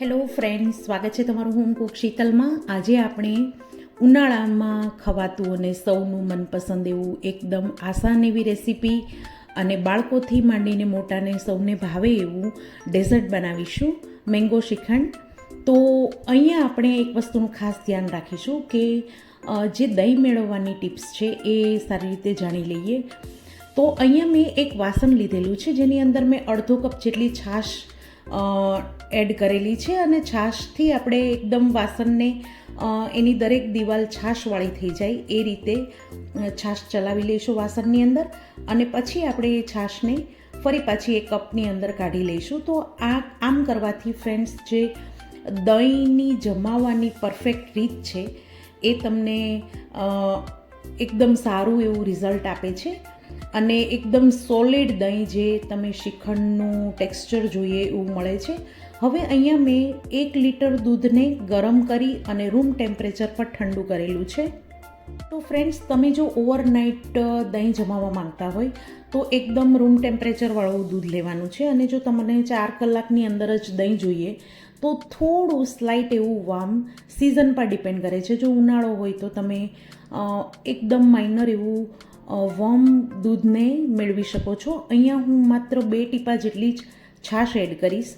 Hello friends સ્વાગત છે તમારું હોમ કુક શીતલમાં. આજે આપણે ઉનાળામાં ખવાતું અને સૌનું મનપસંદ એવું એકદમ આસાન એવી રેસીપી અને બાળકોથી માંડીને મોટાને સૌને ભાવે એવું ડેઝર્ટ બનાવીશું, મેંગો શ્રીખંડ. તો અહીંયા આપણે એક વસ્તુનું ખાસ ધ્યાન રાખીશું કે જે દહીં મેળવવાની ટિપ્સ છે એ સારી રીતે જાણી લઈએ. તો અહીંયા મેં એક વાસણ લીધેલું છે, જેની અંદર મેં અડધો કપ જેટલી છાશ એડ કરેલી છે અને છાશથી આપણે એકદમ વાસણને એની દરેક દિવાલ છાશવાળી થઈ જાય એ રીતે છાશ ચલાવી લઈશું વાસણની અંદર અને પછી આપણે એ છાશને ફરી પાછી એ કપની અંદર કાઢી લઈશું. તો આ, આમ કરવાથી ફ્રેન્ડ્સ, જે દહીંની જમાવવાની પરફેક્ટ રીત છે એ તમને એકદમ સારું એવું રિઝલ્ટ આપે છે. અને એકદમ સોલિડ દહીં જે તમે શ્રીખંડનું ટેક્સચર જોઈએ એવું મળે છે. હવે અહીંયા મેં એક લીટર દૂધને ગરમ કરી અને રૂમ ટેમ્પરેચર પર ઠંડુ કરેલું છે. તો ફ્રેન્ડ્સ તમે જો ઓવરનાઇટ દહીં જમાવવા માંગતા હોય, તો એકદમ રૂમ ટેમ્પરેચરવાળું દૂધ લેવાનું છે. અને જો તમને ચાર કલાકની અંદર જ દહીં જોઈએ, તો થોડું સ્લાઇટ એવું વામ સિઝન પર ડિપેન્ડ કરે છે. જો ઉનાળો હોય તો તમે એકદમ માઇનર એવું વોર્મ દૂધને મેળવી શકો છો. અહીંયા હું માત્ર બે ટીપા જેટલી જ છાશ એડ કરીશ.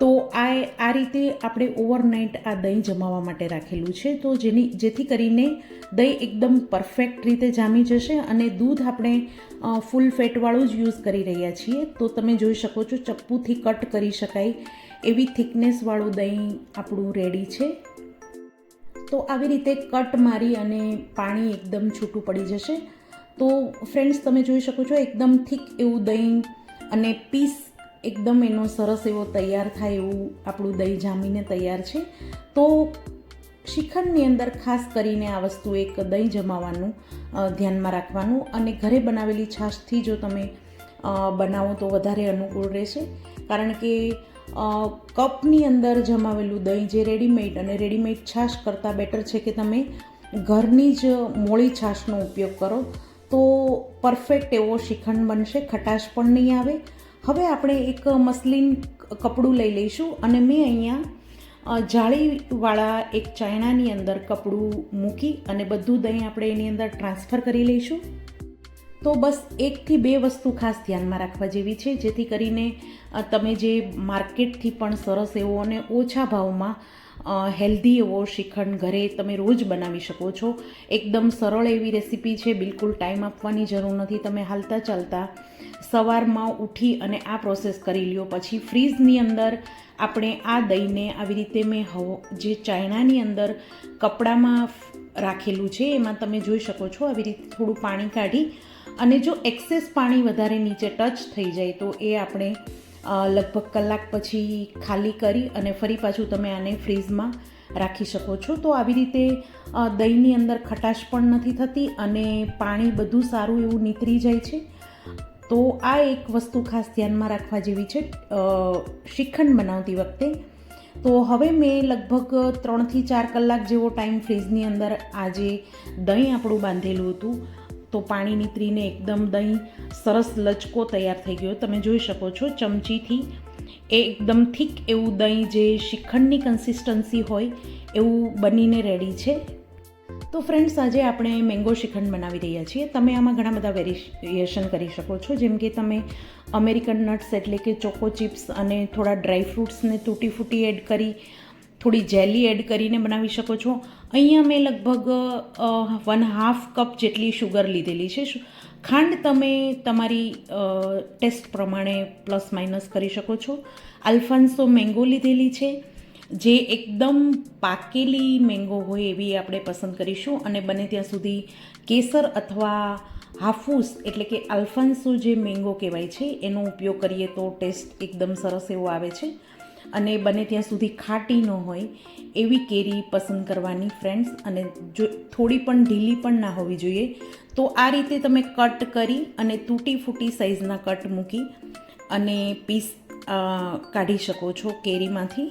તો આ આ રીતે આપણે ઓવરનાઇટ આ દહીં જમાવવા માટે રાખેલું છે. તો જેની, જેથી કરીને દહીં એકદમ પરફેક્ટ રીતે જામી જશે અને દૂધ આપણે ફૂલ ફેટવાળું જ યુઝ કરી રહ્યા છીએ. તો તમે જોઈ શકો છો ચપ્પુથી કટ કરી શકાય એવી થિકનેસવાળું દહીં આપણું રેડી છે. તો આવી રીતે કટ મારી અને પાણી એકદમ છૂટું પડી જશે. તો ફ્રેન્ડ્સ તમે જોઈ શકો છો, એકદમ થીક એવું દહીં અને પીસ એકદમ એનો સરસ એવો તૈયાર થાય એવું આપણું દહીં જામીને તૈયાર છે. તો શ્રીખંડની અંદર ખાસ કરીને આ વસ્તુ એક દહીં જમાવવાનું ધ્યાનમાં રાખવાનું અને ઘરે બનાવેલી છાશથી જો તમે બનાવો તો વધારે અનુકૂળ રહેશે. કારણ કે કપની અંદર જમાવેલું દહીં જે રેડીમેડ અને રેડીમેડ છાશ કરતાં બેટર છે કે તમે ઘરની જ મોળી છાશનો ઉપયોગ કરો. તો પરફેક્ટ એવો શ્રીખંડ બનશે, ખટાશ પણ નહીં આવે. હવે આપણે એક મસલિન કપડું લઈ લઈશું અને મેં અહીંયા જાળીવાળા એક ચાયણાની અંદર કપડું મૂકી અને બધું દહીં આપણે એની અંદર ટ્રાન્સફર કરી લઈશું. તો બસ એકથી બે વસ્તુ ખાસ ધ્યાનમાં રાખવા જેવી છે, જેથી કરીને તમે જે માર્કેટથી પણ સરસ એવો અને ઓછા ભાવમાં હેલ્ધી એવો શ્રીખંડ ઘરે તમે રોજ બનાવી શકો છો. એકદમ સરળ એવી રેસીપી છે, બિલકુલ ટાઈમ આપવાની જરૂર નથી. તમે હાલતા ચાલતા સવારમાં ઉઠી અને આ પ્રોસેસ કરી લ્યો. પછી ફ્રીઝની અંદર આપણે આ દહીંને આવી રીતે મેં હવ, જે ચાયણાની અંદર કપડામાં રાખેલું છે, એમાં તમે જોઈ શકો છો, આવી રીતે થોડું પાણી કાઢી અને જો એક્સેસ પાણી વધારે નીચે ટચ થઈ જાય તો એ આપણે લગભગ કલાક પછી ખાલી કરી અને ફરી પાછું તમે આને ફ્રીઝમાં રાખી શકો છો. તો આવી રીતે દહીંની અંદર ખટાશ પણ નથી થતી અને પાણી બધું સારું એવું નીતરી જાય છે. તો આ એક વસ્તુ ખાસ ધ્યાનમાં રાખવા જેવી છે શ્રીખંડ બનાવતી વખતે. તો હવે મેં લગભગ ત્રણથી ચાર કલાક જેવો ટાઈમ ફ્રીઝની અંદર આજે દહીં આપણું બાંધેલું હતું. તો પાણી નીતરીને એકદમ દહીં સરસ લચકો તૈયાર થઈ ગયો. તમે જોઈ શકો છો ચમચીથી એ એકદમ થીક એવું દહીં જે શ્રીખંડની કન્સિસ્ટન્સી હોય એવું બનીને રેડી છે. તો ફ્રેન્ડ્સ આજે આપણે મેંગો શ્રીખંડ બનાવી રહ્યા છીએ. તમે આમાં ઘણા બધા વેરિએશન કરી શકો છો. જેમ કે તમે અમેરિકન નટ્સ એટલે કે ચોકો ચિપ્સ અને થોડા ડ્રાય ફ્રૂટ્સને તૂટી ફૂટી એડ કરી, થોડી જેલી એડ કરીને બનાવી શકો છો. અહીંયા મેં લગભગ વન હાફ કપ જેટલી શુગર લીધેલી છે. ખાંડ તમે તમારી ટેસ્ટ પ્રમાણે પ્લસ માઇનસ કરી શકો છો. આલ્ફાન્સો મેંગો લીધેલી છે, જે એકદમ પાકેલી મેંગો હોય એવી આપણે પસંદ કરીશું. અને બને ત્યાં સુધી કેસર અથવા હાફૂસ, એટલે કે આલ્ફાન્સો જે મેંગો કહેવાય છે, એનો ઉપયોગ કરીએ તો ટેસ્ટ એકદમ સરસ એવો આવે છે. અને બને ત્યાં સુધી ખાટી ન હોય એવી કેરી પસંદ કરવાની ફ્રેન્ડ્સ અને જો થોડી પણ ઢીલી પણ ના હોવી જોઈએ, તો આ રીતે તમે કટ કરી અને તૂટી ફૂટી સાઇઝના કટ મૂકી અને પીસ કાઢી શકો છો કેરીમાંથી.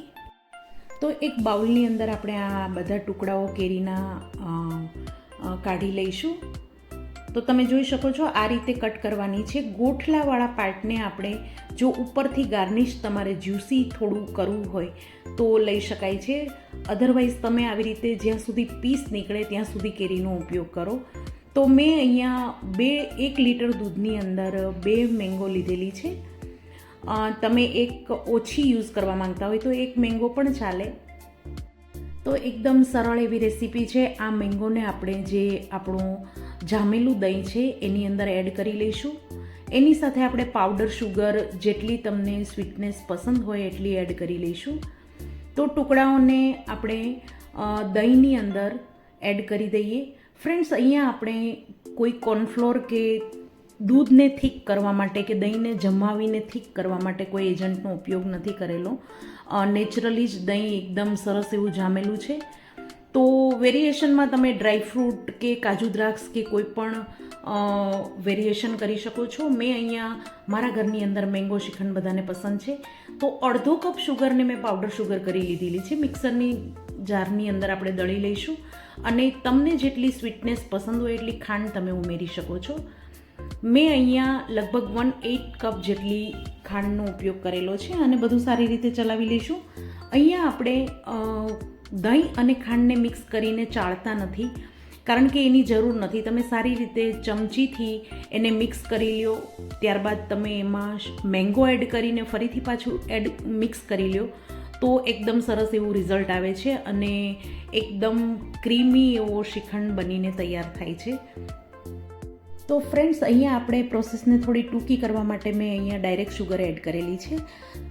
તો એક બાઉલની અંદર આપણે આ બધા ટુકડાઓ કેરીના કાઢી લઈશું. તો તમે જોઈ શકો છો આ રીતે કટ કરવાની છે. ગોઠલાવાળા પાર્ટને આપણે જો ઉપરથી ગાર્નિશ તમારે જ્યુસી થોડું કરવું હોય તો લઈ શકાય છે. અધરવાઇઝ તમે આવી રીતે જ્યાં સુધી પીસ નીકળે ત્યાં સુધી કેરીનો ઉપયોગ કરો. તો મેં અહીંયા બે, એક લીટર દૂધની અંદર બે મેંગો લીધેલી છે. તમે એક ઓછી યુઝ કરવા માંગતા હોય તો એક મેંગો પણ ચાલે. તો એકદમ સરળ એવી રેસીપી છે. આ મેંગોને આપણે જે આપણું જામેલું દહીં છે, એની અંદર એડ કરી લઈશું. એની સાથે આપણે પાવડર શુગર જેટલી તમને સ્વીટનેસ પસંદ હોય એટલી એડ કરી લઈશું. તો ટુકડાઓને આપણે દહીંની અંદર એડ કરી દઈએ. ફ્રેન્ડ્સ અહીંયા આપણે કોઈ કોર્નફ્લોર કે દૂધને થીક કરવા માટે કે દહીંને જમાવીને થીક કરવા માટે કોઈ એજન્ટનો ઉપયોગ નથી કરેલો. નેચરલી જ દહીં એકદમ સરસ એવું જામેલું છે. તો વેરિએશનમાં તમે ડ્રાયફ્રૂટ કે કાજુ દ્રાક્ષ કે કોઈ પણ વેરિએશન કરી શકો છો. મેં અહીંયા મારા ઘરની અંદર મેંગો, શ્રીખંડ બધાને પસંદ છે. તો અડધો કપ શુગરને મેં પાવડર શુગર કરી લીધેલી છે. મિક્સરની જારની અંદર આપણે દળી લઈશું અને તમને જેટલી સ્વીટનેસ પસંદ હોય એટલી ખાંડ તમે ઉમેરી શકો છો. મેં અહીંયા લગભગ વન એટ કપ જેટલી ખાંડનો ઉપયોગ કરેલો છે અને બધું સારી રીતે ચલાવી લઈશું. અહીંયા આપણે દહીં અને ખાંડને મિક્સ કરીને ચાળતા નથી, કારણ કે એની જરૂર નથી. તમે સારી રીતે ચમચીથી એને મિક્સ કરી લ્યો, ત્યારબાદ તમે એમાં મેંગો એડ કરીને ફરીથી પાછું એડ મિક્સ કરી લ્યો, તો એકદમ સરસ એવું રિઝલ્ટ આવે છે અને એકદમ ક્રીમી એવો શ્રીખંડ બનીને તૈયાર થાય છે. તો ફ્રેન્ડ્સ અહીંયા આપણે પ્રોસેસને થોડી ટૂંકી કરવા માટે મેં અહીંયા ડાયરેક્ટ શુગર એડ કરેલી છે.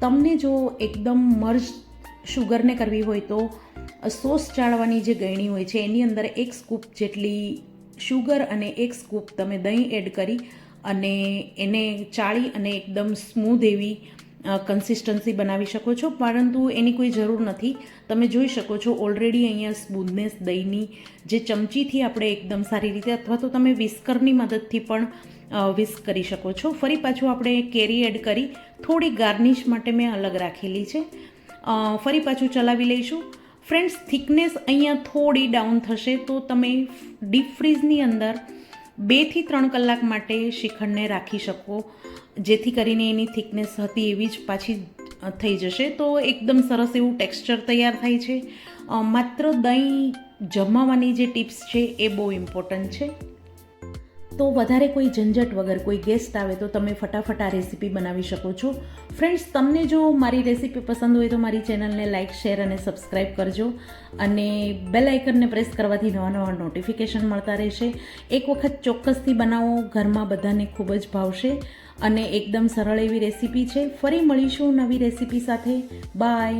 તમને જો એકદમ મર્જ શુગરને કરવી હોય તો સોસ ચાળવાની જે ગળણી હોય છે, એની અંદર એક સ્કૂપ જેટલી શુગર અને એક સ્કૂપ તમે દહીં એડ કરી અને એને ચાળી અને એકદમ સ્મૂધ એવી કન્સિસ્ટન્સી બનાવી શકો છો. પરંતુ એની કોઈ જરૂર નથી. તમે જોઈ શકો છો ઓલરેડી અહીંયા સ્મૂધનેસ દહીંની જે ચમચીથી આપણે એકદમ સારી રીતે અથવા તો તમે વિસ્કરની મદદથી પણ વિસ્ક કરી શકો છો. ફરી પાછું આપણે કેરી એડ કરી. થોડી ગાર્નિશ માટે મેં અલગ રાખેલી છે. ફરી પાછું ચલાવી લઈશું. ફ્રેન્ડ્સ થિકનેસ અહીંયા થોડી ડાઉન થશે તો તમે ડીપ ફ્રીઝની અંદર બેથી ત્રણ કલાક માટે શ્રીખંડને રાખી શકો. જેથી કરીને એની થિકનેસ હતી એવી જ પાછી થઈ જશે. તો એકદમ સરસ એવું ટેક્સચર તૈયાર થાય છે. માત્ર દહીં જમાવાની જે ટિપ્સ છે એ બહુ ઇમ્પોર્ટન્ટ છે. તો વધારે કોઈ ઝંઝટ વગર કોઈ ગેસ્ટ આવે તો તમે ફટાફટ આ રેસીપી બનાવી શકો છો. ફ્રેન્ડ્સ તમને જો મારી રેસીપી પસંદ હોય તો મારી ચેનલને લાઇક શેર અને સબસ્ક્રાઈબ કરજો. અને બેલ આઇકનને પ્રેસ કરવાથી નવા નવા નોટિફિકેશન મળતા રહેશે. એક વખત ચોક્કસથી બનાવો, ઘરમાં બધાને ખૂબ જ ભાવશે. અને એકદમ સરળ એવી રેસીપી છે. ફરી મળીશું નવી રેસીપી સાથે. બાય